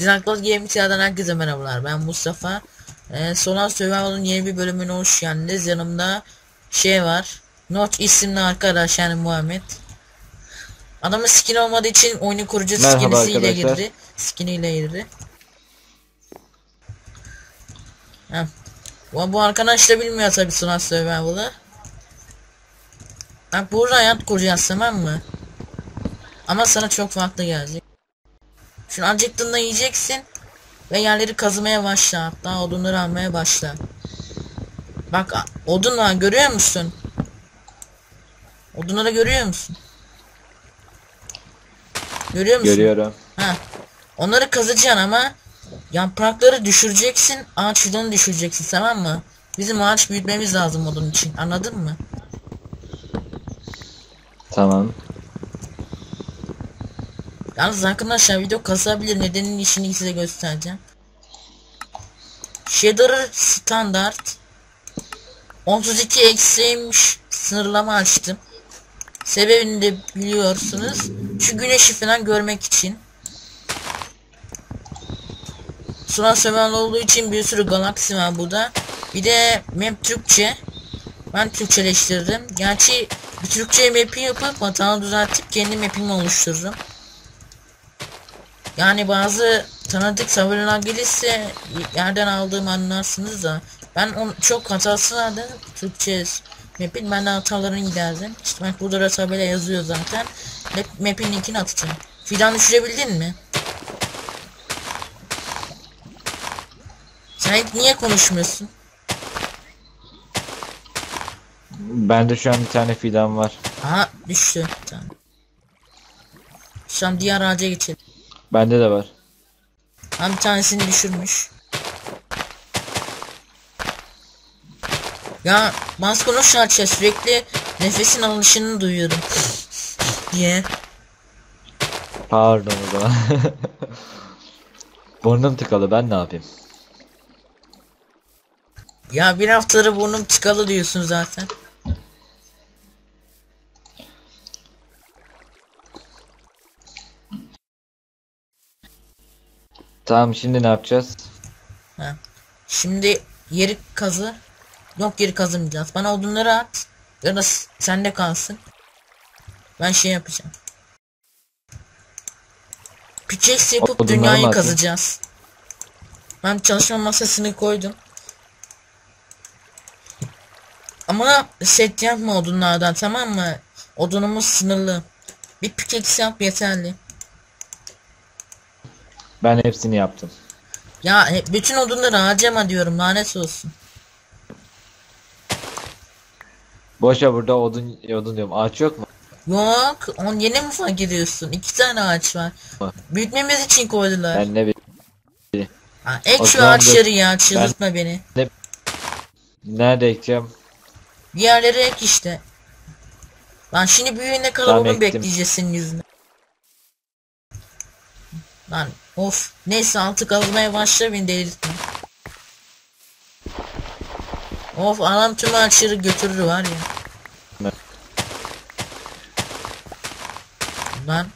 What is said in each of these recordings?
Dinaklos Gaming TR'den herkese merhabalar. Ben Mustafa. Ee, Solar Survival'ın yeni bir bölümüne hoş geldiniz. Yanımda şey var. Not isimli arkadaş yani Muhammed. Adamın skin olmadığı için oyunu kurucu skinisiyle girdi. Skiniyle girdi. Heh. Bu, bu arkadaş da bilmiyor tabi Solar Survival'ı. Bak burada hayat kuracağız tamam mı? Ama sana çok farklı gelecek. Şunu acıktığında yiyeceksin ve yerleri kazımaya başla. Hatta odunları almaya başla. Bak odun var görüyor musun? Odunları görüyor musun? Görüyor musun? Görüyorum. Ha. Onları kazacaksın ama yaprakları düşüreceksin, ağaç fidanı düşüreceksin tamam mı? Bizim ağaç büyütmemiz lazım odun için. Anladın mı? Tamam. Yalnız arkadaşlar video kasabilir nedenin işini size göstereceğim. Shader standart 32 eksiymiş sınırlama açtım. Sebebini de biliyorsunuz. Şu güneşi falan görmek için. Sunan Sömen olduğu için bir sürü galaksi var burada. Bir de map Türkçe. Ben Türkçeleştirdim. Gerçi bir Türkçe map'i yapıp hatalı düzeltip kendi map'imi oluştururum. Yani bazı tanıdık sabırlar gelirse yerden aldığım anlarsınız da ben onu çok hatası vardı Türkçe map'in ben de hatalarını giderdim. İşte bak burada da tabela yazıyor zaten. Map, map'in linkini atacağım. Fidan düşürebildin mi? Sen niye konuşmuyorsun? Bende şu an bir tane fidan var. Aha düştü. Tamam. An diğer ağaca geçelim. Bende de var. Ha bir tanesini düşürmüş. Ya bas konuş açıyor sürekli nefesin alışını duyuyorum. diye. Pardon o zaman. Burnum tıkalı ben ne yapayım? Ya bir haftadır burnum tıkalı diyorsun zaten. Tamam şimdi ne yapacağız? Ha. Şimdi yeri kazı. Yok yeri kazımayacağız. Bana odunları at. Ya da sende kalsın. Ben şey yapacağım. Pickaxe yapıp Odunları dünyayı kazacağız. Ben çalışma masasını koydum. Ama set yapma odunlardan tamam mı? Odunumuz sınırlı. Bir pickaxe yap yeterli. Ben hepsini yaptım. Ya bütün odunları harcama diyorum lanet olsun. Boşa burada odun odun diyorum. Ağaç yok mu? Yok, on yeni mi fark ediyorsun? İki tane ağaç var. Var. Büyütmemiz için koydular. Ben ne bileyim. Ha, ek O şu zaman ağaçları ya, çıldırtma beni. Nerede ekeceğim? Bir yerlere ek işte. Lan şimdi büyüğüne kadar Tamam, onu ektim. bekleyeceğiz senin yüzüne. Lan of. Neyse altı kazmaya başla beni delirtme. Of anam tüm ağaçları götürür var ya. Evet. Lan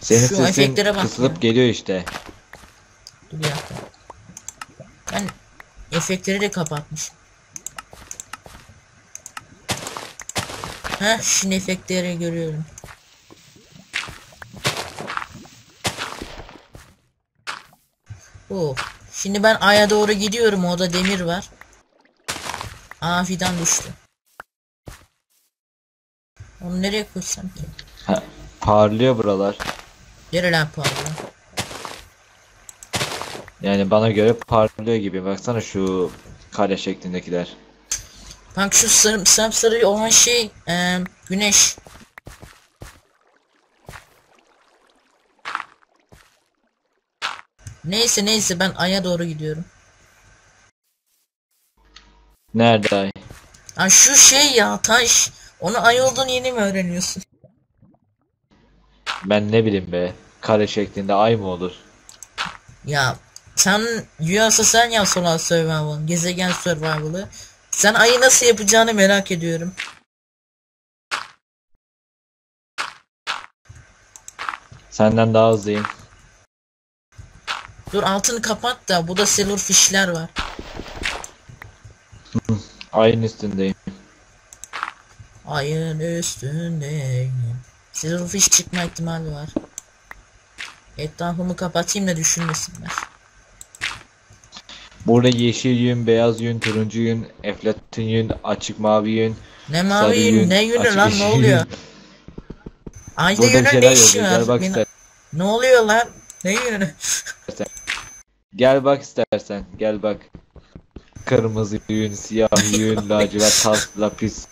Senin Şu sesin kısılıp ya. geliyor işte. dur bir dakika. Ben efektleri de kapatmışım. Heh şimdi efektleri görüyorum. Oh. Şimdi ben aya doğru gidiyorum. Orada demir var. Aa fidan düştü. Onu nereye koysam ki? Ha, parlıyor buralar. Nereler pahalı? Yani bana göre parlıyor gibi. Baksana şu kare şeklindekiler. Bak şu sarı, sarı olan şey eee, güneş. Neyse neyse ben aya doğru gidiyorum. Nerede ay? Ha şu şey ya taş. Onu ay olduğunu yeni mi öğreniyorsun? Ben ne bileyim be. Kare şeklinde ay mı olur? Ya sen Rüyası sen yap Solar Survival, gezegen Survival'ı. Sen ayı nasıl yapacağını merak ediyorum. Senden daha hızlıyım. Dur altını kapat da bu da silverfish'ler var. Ayın üstündeyim. Ayın üstündeyim. Silverfish çıkma ihtimali var. Etrafımı kapatayım da düşünmesinler. Burada yeşil yün, beyaz yün, turuncu yün, eflatun yün, açık mavi yün, Ne mavi yün, yün, ne yünü lan ne oluyor? Ayda yünün ne işi var? Ne oluyor lan? Ne yünü? Gel bak istersen. Gel bak. Kırmızı yün, siyah yün, lacivert, tas, lapis.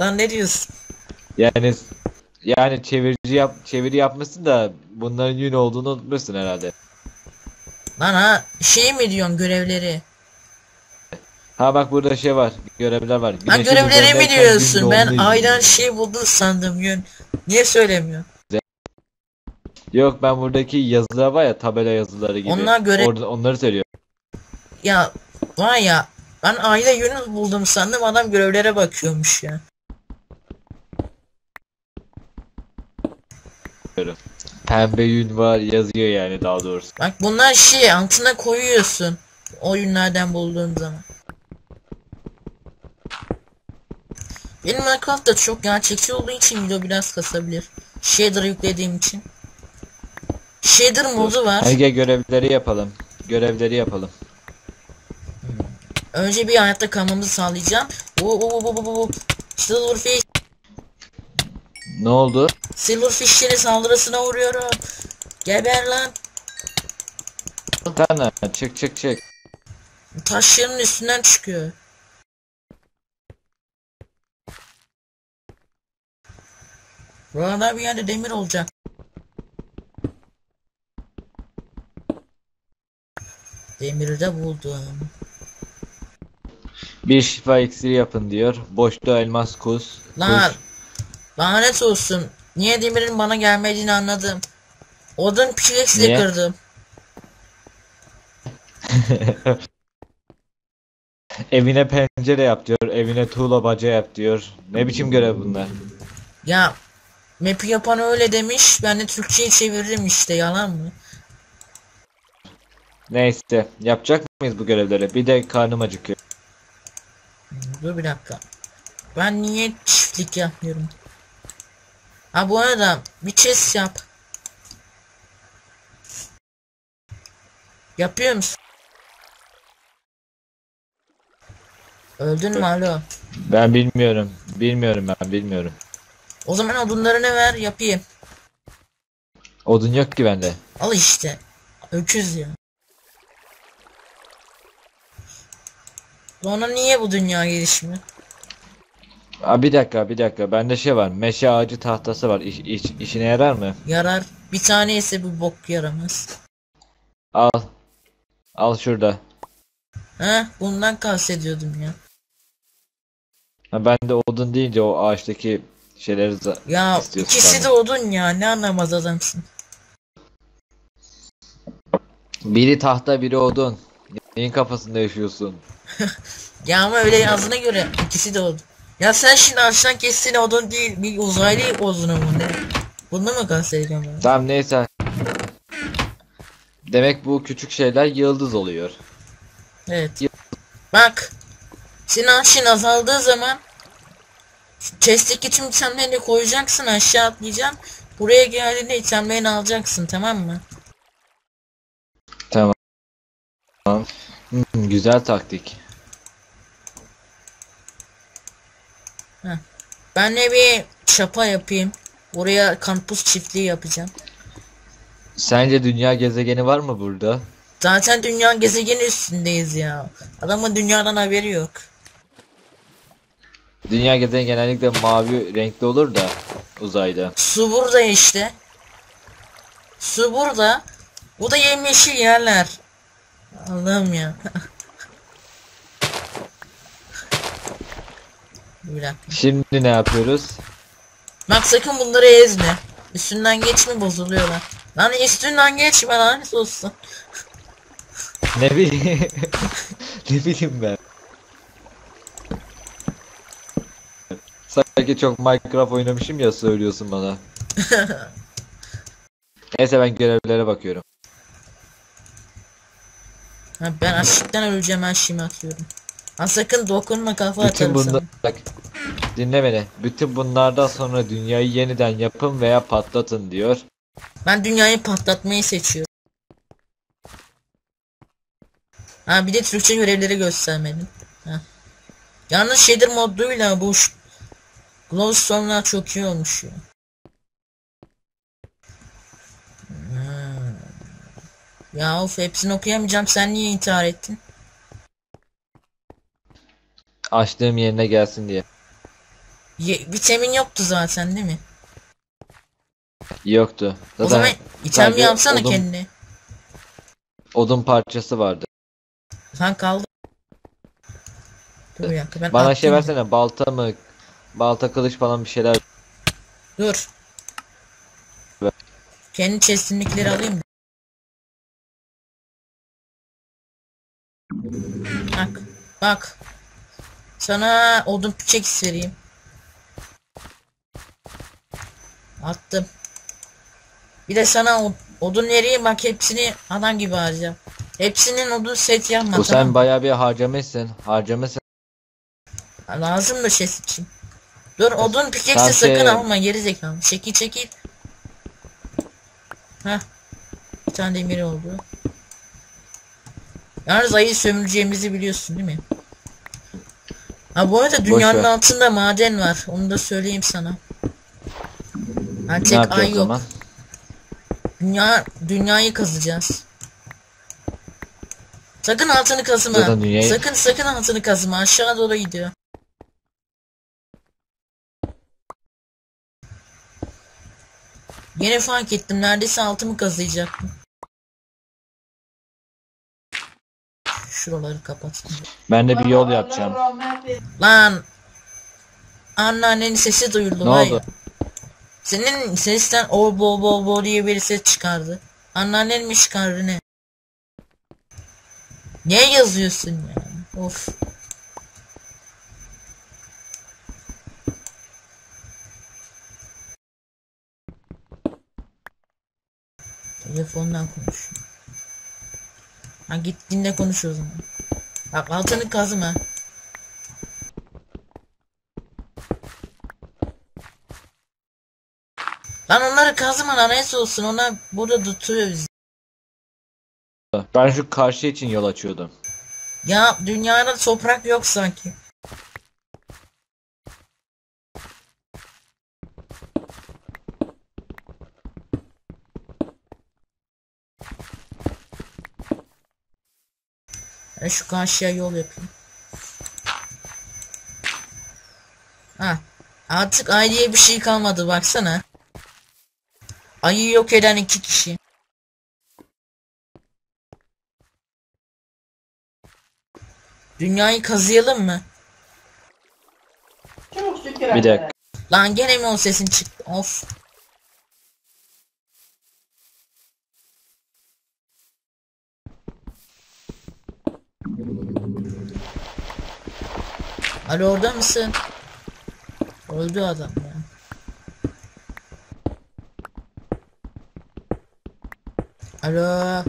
Lan ne diyorsun? Yani yani çevirici yap çeviri yapmışsın da bunların yün olduğunu unutmuşsun herhalde. Lan ha şey mi diyorsun görevleri? Ha bak burada şey var. Görevler var. Lan Güneşin görevleri mi üzerindeyken diyorsun? Ben aydan şey buldum sandım yün. Niye söylemiyorsun? Yok ben buradaki yazılar var ya tabela yazıları gibi. Onlar göre- Orada, onları söylüyor. Ya var ya ben ayda yün buldum sandım adam görevlere bakıyormuş ya. Pembe yün var yazıyor yani daha doğrusu. Bak bunlar şey altına koyuyorsun. O yünlerden bulduğun zaman. Benim Minecraft da çok gerçekçi olduğu için video biraz kasabilir. Shader yüklediğim için. Shader modu var. Gel görevleri yapalım. Görevleri yapalım. Önce bir hayatta kalmamızı sağlayacağım. Bu bu bu bu bu. Silverfish. Ne oldu? Silverfish'lerin saldırısına uğruyorum. Geber lan. Sana çık çık çık. Taşların üstünden çıkıyor. Burada bir yerde demir olacak. Demiri de buldum. Bir şifa iksiri yapın diyor. Boşluğa elmas kus. Lan kuş. lanet olsun. Niye demirin bana gelmediğini anladım. Odun pickaxe'le Niye? kırdım. Evine pencere yap diyor. Evine tuğla baca yap diyor. Ne biçim görev bunlar? Ya map'i yapan öyle demiş. Ben de Türkçe'yi çevirdim işte yalan mı? Neyse. Yapacak mıyız bu görevleri? Bir de karnım acıkıyor. Dur bir dakika. Ben niye çiftlik yapmıyorum? Ha bu arada bir chest yap. Yapıyor musun? Öldün mü alo? Ben bilmiyorum. Bilmiyorum ben bilmiyorum. O zaman odunlarını ver yapayım. Odun yok ki bende. Al işte. Öküz ya. Sonra niye bu dünya gelişmiyor? Aa, bir dakika bir dakika. Bende şey var. Meşe ağacı tahtası var. İş, iş- işine yarar mı? Yarar. Bir tane ise bir bok yaramaz. Al. Al şurada. Ha bundan bahsediyordum ya. Ha, ben de odun deyince o ağaçtaki şeyleri za- Ya istiyorsun ikisi de sandım. odun ya ne anlamaz adamsın. Biri tahta biri odun. Neyin kafasında yaşıyorsun? Ya ama öyle yazdığına göre ikisi de odun. Ya sen şimdi ağaçtan kestiğin odun değil bir uzaylı odunu mu ne? Bunu mu kastediyorum ben? Tamam neyse. Demek bu küçük şeyler yıldız oluyor. Evet. Bak. Senin ağaçın azaldığı zaman chest'teki tüm itemlerini koyacaksın aşağı atlayacaksın. Buraya geldiğinde itemlerini alacaksın tamam mı? Tamam. Hmm, güzel taktik. Ben de bir çapa yapayım. Oraya kampüs çiftliği yapacağım. Sence dünya gezegeni var mı burada? Zaten dünya gezegeni üstündeyiz ya. Adamın dünyadan haberi yok. Dünya gezegeni genellikle mavi renkli olur da uzayda. Su burada işte. Su burada. Bu da yemyeşil yerler. Allah'ım ya. Bir dakika. Şimdi ne yapıyoruz? Bak sakın bunları ezme. Üstünden geçme bozuluyorlar. Lan üstünden geçme lanet olsun. Ne bileyim. ne bileyim ben. Sanki çok Minecraft oynamışım ya söylüyorsun bana. Neyse ben görevlere bakıyorum. Ha, ben açlıktan öleceğim her şeyimi atıyorum. Ha sakın dokunma kafa Bütün atarım bunlar sana. bak dinle beni. Bütün bunlardan sonra dünyayı yeniden yapın veya patlatın diyor. Ben dünyayı patlatmayı seçiyorum. Ha bir de Türkçe görevleri göstermedim. Ha. Yalnız shader moduyla bu Glowstone'lar çok iyi olmuş ya. Ya of hepsini okuyamayacağım sen niye intihar ettin? Açtığım yerine gelsin diye. Ye- vitamin yoktu zaten değil mi? Yoktu. o Zaten zaman item sadece yapsana odun- kendine. odun parçası vardı. Sen kaldı. Dur dakika ben Bana şey versene balta mı? Balta kılıç falan bir şeyler. Dur. Kendi chestimdekileri alayım Bak. Bak. Sana odun pickaxe vereyim. Attım. Bir de sana od- odun vereyim bak hepsini adam gibi harcayacağım. Hepsinin odun set yapma Bu sen bayağı bir harcamışsın. Harcamışsın. Lazım da şey için. Dur odun pickaxe Sen sakın şey- alma geri zekalı. Çekil çekil. Heh. Bir tane demir oldu. Yalnız ayı sömüreceğimizi biliyorsun değil mi? Ha bu arada dünyanın ver. altında maden var. Onu da söyleyeyim sana. Ha, tek yapacağız ay o yok. zaman? Dünya dünyayı kazacağız. Sakın altını kazma. Zaten dünyayı- Sakın sakın altını kazma. Aşağı doğru gidiyor. Yine fark ettim. Neredeyse altımı kazıyacaktım. Şuraları kapat. Ben de bir yol yapacağım. Lan. Anneannenin sesi duyuldu. Ne vay. oldu? Senin sesten o bo bo bo diye bir ses çıkardı. Anneannen mi çıkardı ne? Niye yazıyorsun ya? Of. Telefondan konuşuyor. Ha gittiğinde konuş o zaman. Bak altını kazma. Lan onları kazma lan neyse olsun onlar burada tutuyor bizi. Ben şu karşı için yol açıyordum. Ya dünyada toprak yok sanki. Ben şu karşıya yol yapayım. Ha. Artık ay diye bir şey kalmadı baksana. Ayı yok eden iki kişi. Dünyayı kazıyalım mı? Bir dakika. Lan gene mi o sesin çıktı? Of. Alo orada mısın? Öldü adam ya. Alo.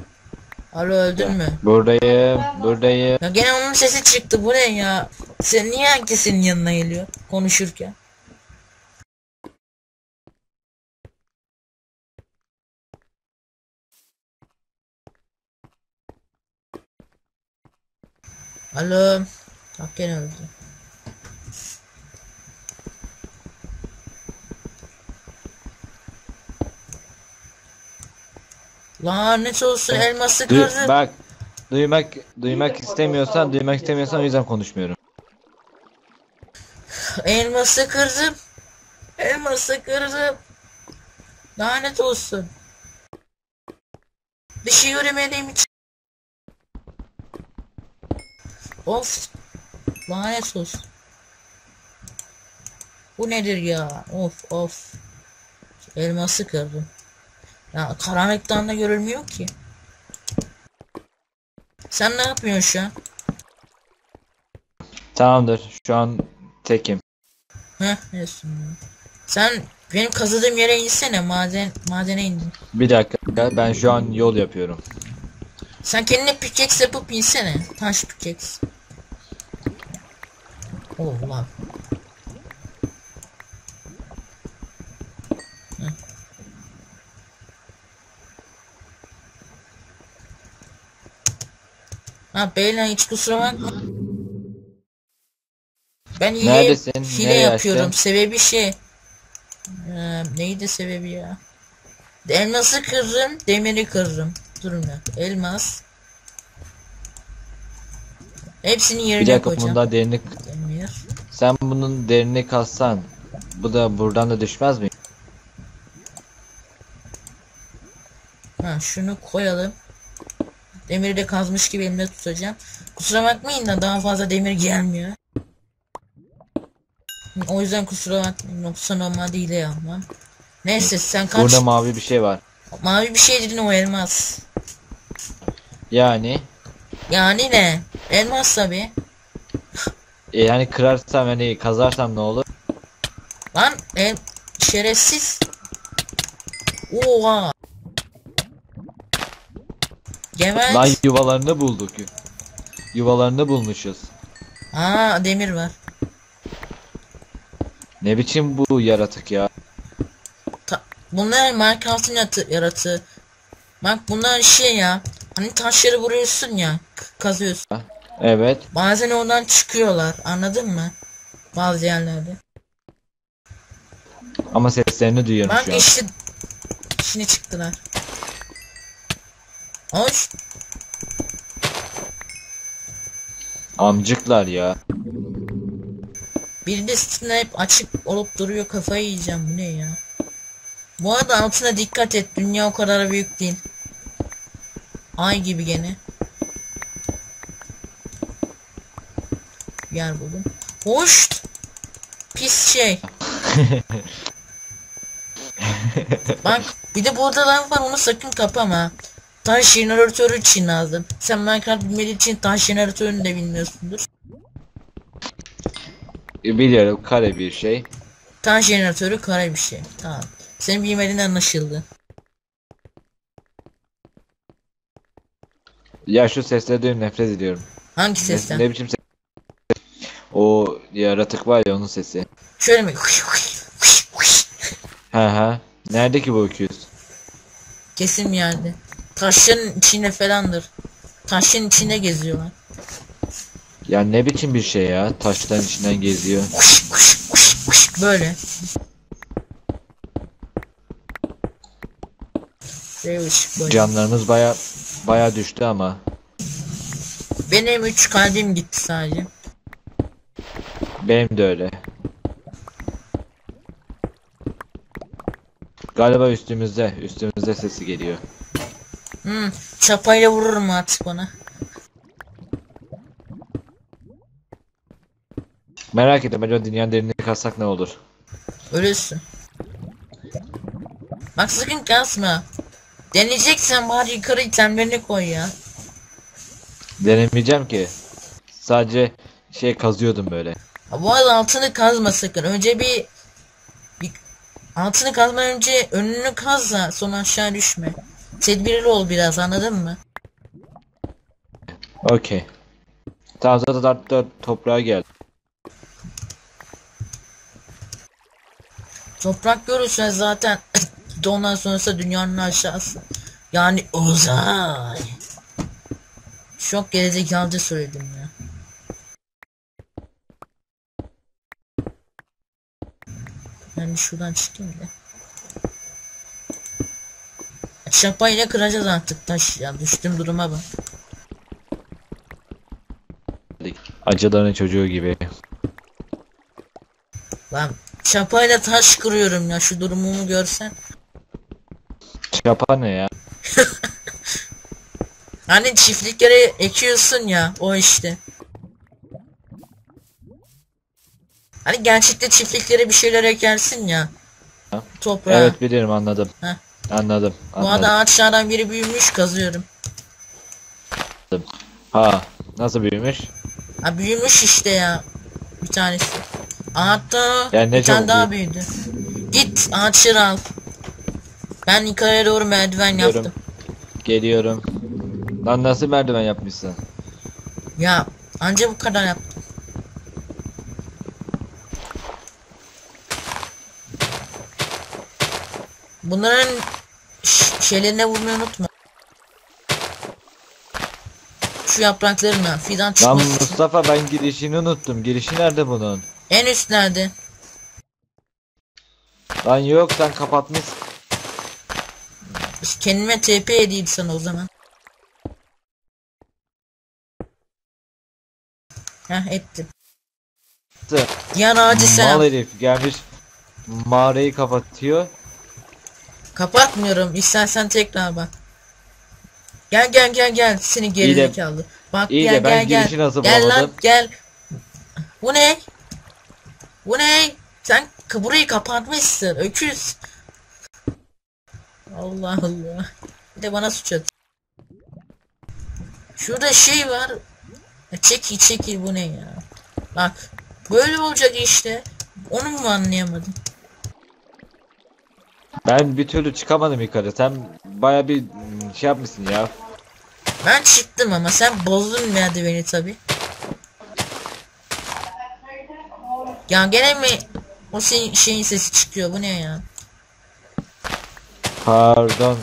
Alo öldün mü? Buradayım. Buradayım. Ya gene onun sesi çıktı bu ne ya? Sen niye herkesin yanına geliyor konuşurken? Alo. Bak gene öldü. Lanet olsun elması Du- kırdı. bak. Duymak duymak istemiyorsan duymak istemiyorsan o yüzden konuşmuyorum. Elması kırdım. Elması kırdım. Lanet olsun. Bir şey göremediğim için. Of. Lanet olsun. Bu nedir ya? Of of. Elması kırdım. Ya karanlıktan da görülmüyor ki. Sen ne yapıyorsun şu an? Tamamdır. Şu an tekim. Heh neyse. Sen benim kazıdığım yere insene maden madene indim. Bir dakika. Ben şu an yol yapıyorum. Sen kendine pickaxe yapıp insene. Taş pickaxe. Oh lan. Ha beyler hiç kusura bakma. Ben hile, Neredesin? hile Nereye yapıyorum. açtın? Sebebi şey. Ee, neydi sebebi ya? Elması kırırım, demiri kırırım. Durun ya. Elmas. Hepsini Bir yerine dakika koyacağım. bunda derinlik Demir. sen bunun derinlik kassan bu da buradan da düşmez mi? Ha şunu koyalım. Demiri de kazmış gibi elimde tutacağım. Kusura bakmayın da daha fazla demir gelmiyor. O yüzden kusura bakmayın. Yoksa normalde hile yapmam. Neyse sen kaç Burada mavi bir şey var. mavi bir şey dedin o elmas. Yani Yani ne? Elmas tabi. e, yani kırarsam yani kazarsam ne olur? Lan el şerefsiz. Oha. Geber. Lan yuvalarını bulduk. Yuvalarını bulmuşuz. Aa demir var. Ne biçim bu yaratık ya? Ta bunlar Minecraft'ın yaratığı. Bak bunlar şey ya. Hani taşları vuruyorsun ya. Kazıyorsun. Evet. Bazen oradan çıkıyorlar. Anladın mı? Bazı yerlerde. Ama seslerini duyuyorum Bak şu an. işte. Şimdi çıktılar. Hoş. Amcıklar ya. Bir de hep açık olup duruyor kafayı yiyeceğim bu ne ya. Bu arada altına dikkat et dünya o kadar büyük değil. Ay gibi gene. Yer buldum. Hoş. Pis şey. Bak bir de burada lan var onu sakın kapama. Taş jeneratörü için lazım. Sen Minecraft bilmediğin için taş jeneratörünü de bilmiyorsundur. E, Biliyorum kare bir şey. Taş jeneratörü kare bir şey. Tamam. Senin bilmediğin anlaşıldı. Ya şu duyuyorum nefret ediyorum. Hangi Ne, sesten? ne biçim ses? O yaratık var ya onun sesi. Şöyle mi? Ha ha. Nerede ki bu öküz? Kesin bir yerde. Taşların içinde falandır. Taşın içinde geziyorlar. Ya ne biçim bir şey ya? Taşların içinden geziyor. Böyle. Böyle ışık böyle. Canlarımız baya baya düştü ama. Benim 3 kalbim gitti sadece. Benim de öyle. Galiba üstümüzde, üstümüzde sesi geliyor. Hmm, çapayla vururum artık ona. Merak ettim acaba dünyanın derinliğini kazsak ne olur? Ölürsün. Bak sakın kasma. Deneyeceksen bari yukarı itemlerini koy ya. Denemeyeceğim ki. Sadece şey kazıyordum böyle. Ha, Bu arada altını kazma sakın. Önce bir, bir altını kazmadan önce önünü kaz da sonra aşağı düşme. Tedbirli ol biraz anladın mı? Okey. Tamam zaten artık toprağa geldi. Toprak görürsen zaten ondan sonrası dünyanın aşağısı. Yani uzay. Çok gerizekalıca söyledim ya. Ben şuradan çıkayım da. Çapayla kıracağız artık taş ya düştüm duruma bak. Acıların çocuğu gibi. Lan çapayla taş kırıyorum ya şu durumumu görsen. Çapa ne ya? Hani çiftliklere ekiyorsun ya o işte. Hani gerçekte çiftliklere bir şeyler ekersin ya. Ha? Toprağa. Evet bilirim anladım. Heh. Anladım. Bu Anladım. arada ağaçlardan biri büyümüş kazıyorum. Ha nasıl büyümüş? Ha büyümüş işte ya. Bir tanesi. Hatta Yani ne bir tane çabuk daha büyüdü. Git ağaçları al. Ben yukarıya doğru merdiven Gidiyorum. yaptım. Geliyorum. Lan nasıl merdiven yapmışsın? Ya anca bu kadar yaptım. Bunların şeylerine vurmayı unutma. Şu yapraklarına fidan Lan çıkması için. Mustafa ben girişini unuttum. Girişi nerede bunun? En üst nerede? Lan yok sen kapatmışsın. Kendime TP edeyim sana o zaman. Heh ettim. Diğer ağacı sen Mal herif gelmiş mağarayı kapatıyor. Kapatmıyorum. İstersen tekrar bak. Gel gel gel gel. Seni de- gerizekalı. Bak iyi gel de ben gel gel. nasıl Gel lan bulamadım? gel. Bu ne? Bu ne? Sen k- burayı kapatmışsın. Öküz. Allah Allah. Bir de bana suç at. Şurada şey var. Ya Çekil çekil bu ne ya? Bak. Böyle olacak işte. Onu mu anlayamadım? Ben bir türlü çıkamadım yukarı. Sen baya bir şey yapmışsın ya. Ben çıktım ama sen bozdun merdiveni tabi. Ya gene mi o senin şeyin sesi çıkıyor bu ne ya? Pardon.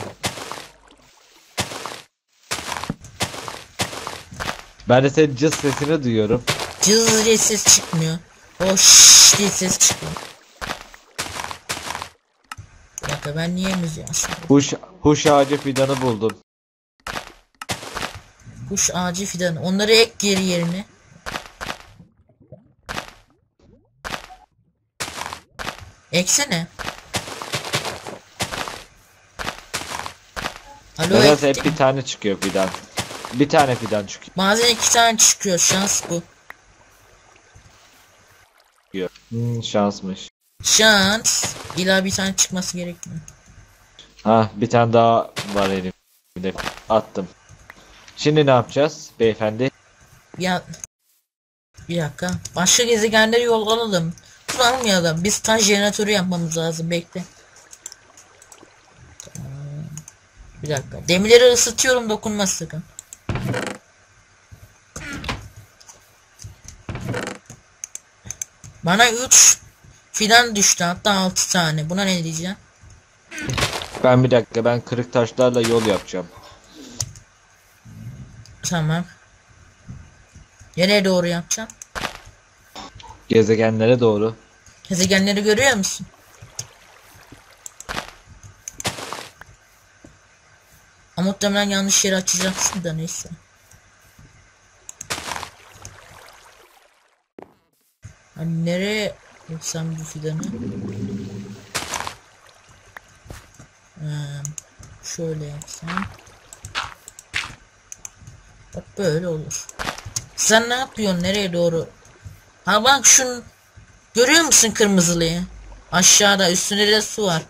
Ben de senin cız sesini duyuyorum. Cız diye ses çıkmıyor. O şşş diye ses çıkıyor. Dakika ben niye müziği? Huş, huş ağacı fidanı buldum. Kuş ağacı fidanı. Onları ek geri yerine. Eksene. Alo ektim. hep bir tane çıkıyor fidan. Bir tane fidan çıkıyor. Bazen iki tane çıkıyor şans bu. Hmm, şansmış. Şans. İlla bir tane çıkması gerekmiyor. Ha bir tane daha var elimde. Attım. Şimdi ne yapacağız beyefendi? Ya bir dakika. Başka gezegenlere yol alalım. Dur almayalım. Biz taş jeneratörü yapmamız lazım. Bekle. Bir dakika. Demirleri ısıtıyorum dokunmaz sakın. Bana 3 fidan düştü hatta 6 tane. Buna ne diyeceğim? Ben bir dakika ben kırık taşlarla yol yapacağım. Tamam. Nereye doğru yapacağım? Gezegenlere doğru. Gezegenleri görüyor musun? Ama muhtemelen yanlış yere açacaksın da neyse. Hani nereye yapsam bu fidanı? Ee, şöyle yapsam. Bak böyle olur. Sen ne yapıyorsun? Nereye doğru? Ha bak şun görüyor musun kırmızılıyı? Aşağıda üstünde de su var.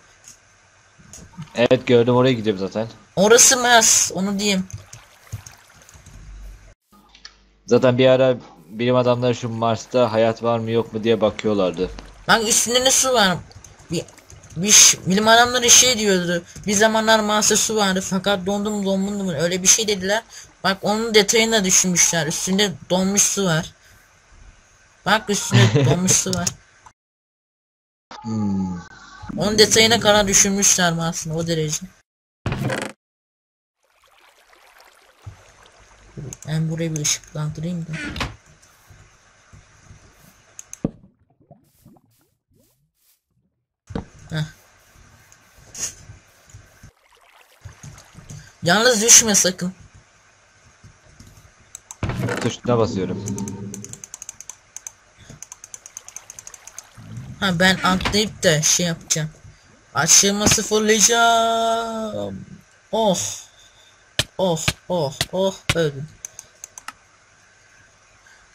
Evet gördüm oraya gidiyorum zaten. Orası Mars onu diyeyim. Zaten bir ara bilim adamları şu Mars'ta hayat var mı yok mu diye bakıyorlardı. Bak üstünde ne su var? Bir, bir bilim adamları şey diyordu. Bir zamanlar Mars'ta su vardı fakat dondu mu donmadı mı öyle bir şey dediler. Bak onun detayını da düşünmüşler. Üstünde donmuş su var. Bak üstünde donmuş su var. Hmm. Onun detayına kadar düşünmüşler Mars'ın o derece. Ben burayı bir ışıklandırayım da. Yalnız düşme sakın. Tuşuna basıyorum. Ha ben atlayıp da şey yapacağım. Açığımı sıfırlayacağım. Oh. Oh oh oh öldüm.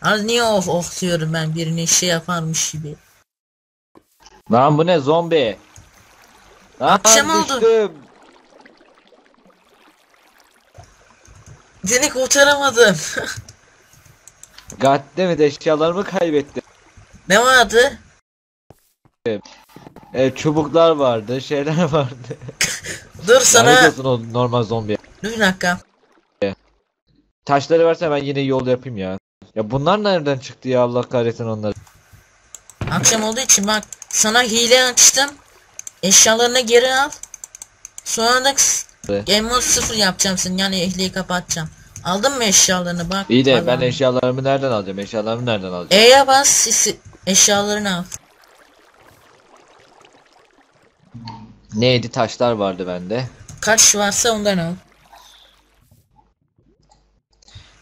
Az niye oh oh diyorum ben birini şey yaparmış gibi. Lan bu ne zombi? Lan Akşam oldu. Seni kurtaramadım. Goddammit eşyalarımı kaybettim. ne vardı? E, çubuklar vardı, şeyler vardı. Dur Lanet sana. olsun o normal zombi. Dur bir dakika. Taşları versen ben yine yol yapayım ya. Ya bunlar nereden çıktı ya Allah kahretsin onları. Akşam olduğu için bak sana hile açtım. Eşyalarını geri al. Sonra da s-. Game mode 0 yapacağım senin yani ehliyi kapatacağım. Aldın mı eşyalarını bak. İyi de ben Allah'ım. eşyalarımı nereden alacağım? Eşyalarımı nereden alacağım? E'ye bas sisi- eşyalarını al. Neydi? Taşlar vardı bende. Kaç varsa ondan al.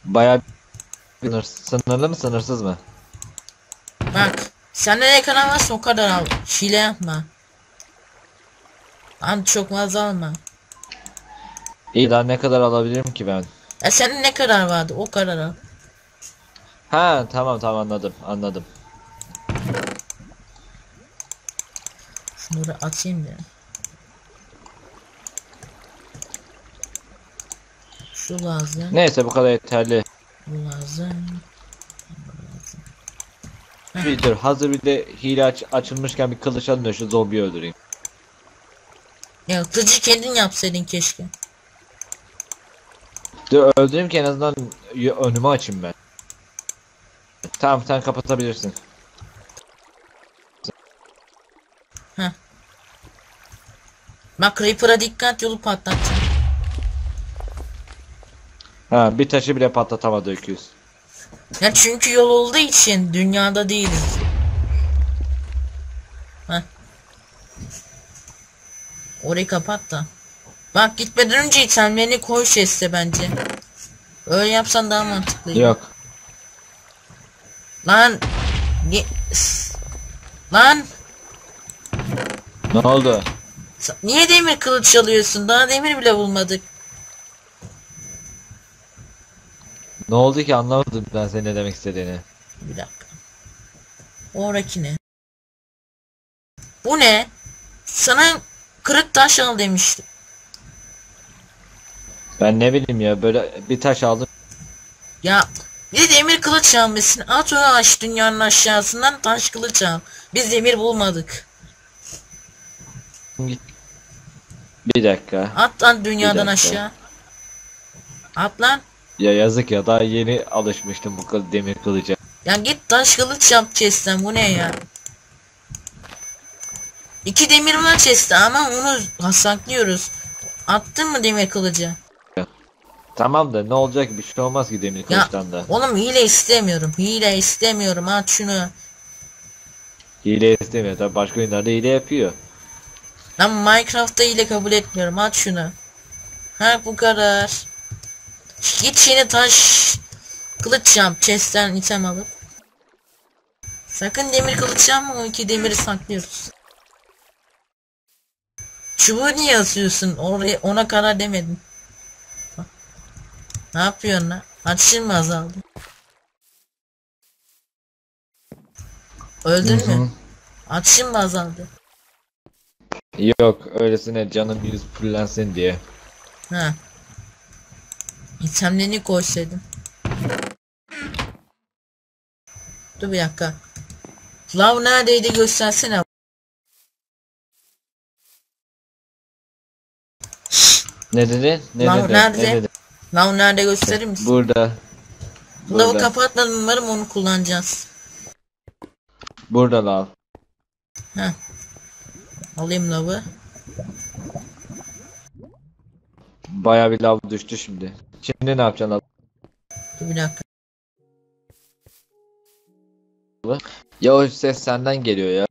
Bayağı sınır, sınırlı mı sınırsız mı? Bak sende ne kadar varsa o kadar al. Hile yapma. Lan çok fazla alma. İyi daha ne kadar alabilirim ki ben? Ya senin ne kadar vardı o kadar al. Ha tamam tamam anladım anladım. Şunları atayım da. Şu lazım. Neyse bu kadar yeterli. Bu lazım. Bir dur hazır bir de hile aç, açılmışken bir kılıç alın da şu zombiyi öldüreyim. Ya kılıcı kendin yapsaydın keşke. Dur öldüreyim ki en azından önümü açayım ben. Tamam sen kapatabilirsin. Bak Reaper'a dikkat yolu patlatacağım. Ha bir taşı bile patlatamadı öküz. Ya çünkü yol olduğu için dünyada değiliz. Heh. Orayı kapat da. Bak gitmeden önce itemlerini koy chest'e bence. Öyle yapsan daha mantıklı. Yok. Lan. Ni S- Lan. Ne oldu? sa- Niye demir kılıç çalıyorsun? Daha demir bile bulmadık. Ne oldu ki anlamadım ben senin ne demek istediğini. Bir dakika. Oraki ne? Bu ne? Sana kırık taş al demiştim. Ben ne bileyim ya böyle bir taş aldım. Ya bir de demir kılıç almışsın. At onu aç dünyanın aşağısından taş kılıç al. Biz demir bulmadık. Bir dakika. At lan dünyadan Bir dakika. aşağı. At lan. Ya yazık ya daha yeni alışmıştım bu kıl- demir kılıca. Ya git taş kılıç yap chest'ten bu ne ya? İki demir var chest'te ama onu saklıyoruz. Attın mı demir kılıcı? Tamam da ne olacak bir şey olmaz ki demir Ya kılıçtan da. oğlum hile istemiyorum. Hile istemiyorum. At şunu. Hile istemiyor tabi başka oyunlarda hile yapıyor. Lan Minecraft'ta hile kabul etmiyorum. At şunu. Ha bu kadar. Git şeyine taş kılıç yap. Chest'ten item alıp. Sakın demir kılıç yapma. O iki demiri saklıyoruz. Çubuğu niye asıyorsun? Oraya ona kadar demedim. Ne yapıyorsun lan? Açın mı azaldı? Öldün mü? Açın mı azaldı? Yok öylesine canım yüz fullensin diye. Ha. İtemlerini koysaydım. Dur bir dakika. Lav neredeydi göstersene. Ne dedi? Ne dedi? nerede? Ne dedi? Lav nerede gösterir misin? Burada. Lavı Burada. kapatmadım umarım onu kullanacağız. Burada lav. Heh. Alayım lavı. Baya bir lav düştü şimdi. Şimdi ne yapacaksın lav? Dur bir dakika. Ya o ses senden geliyor ya.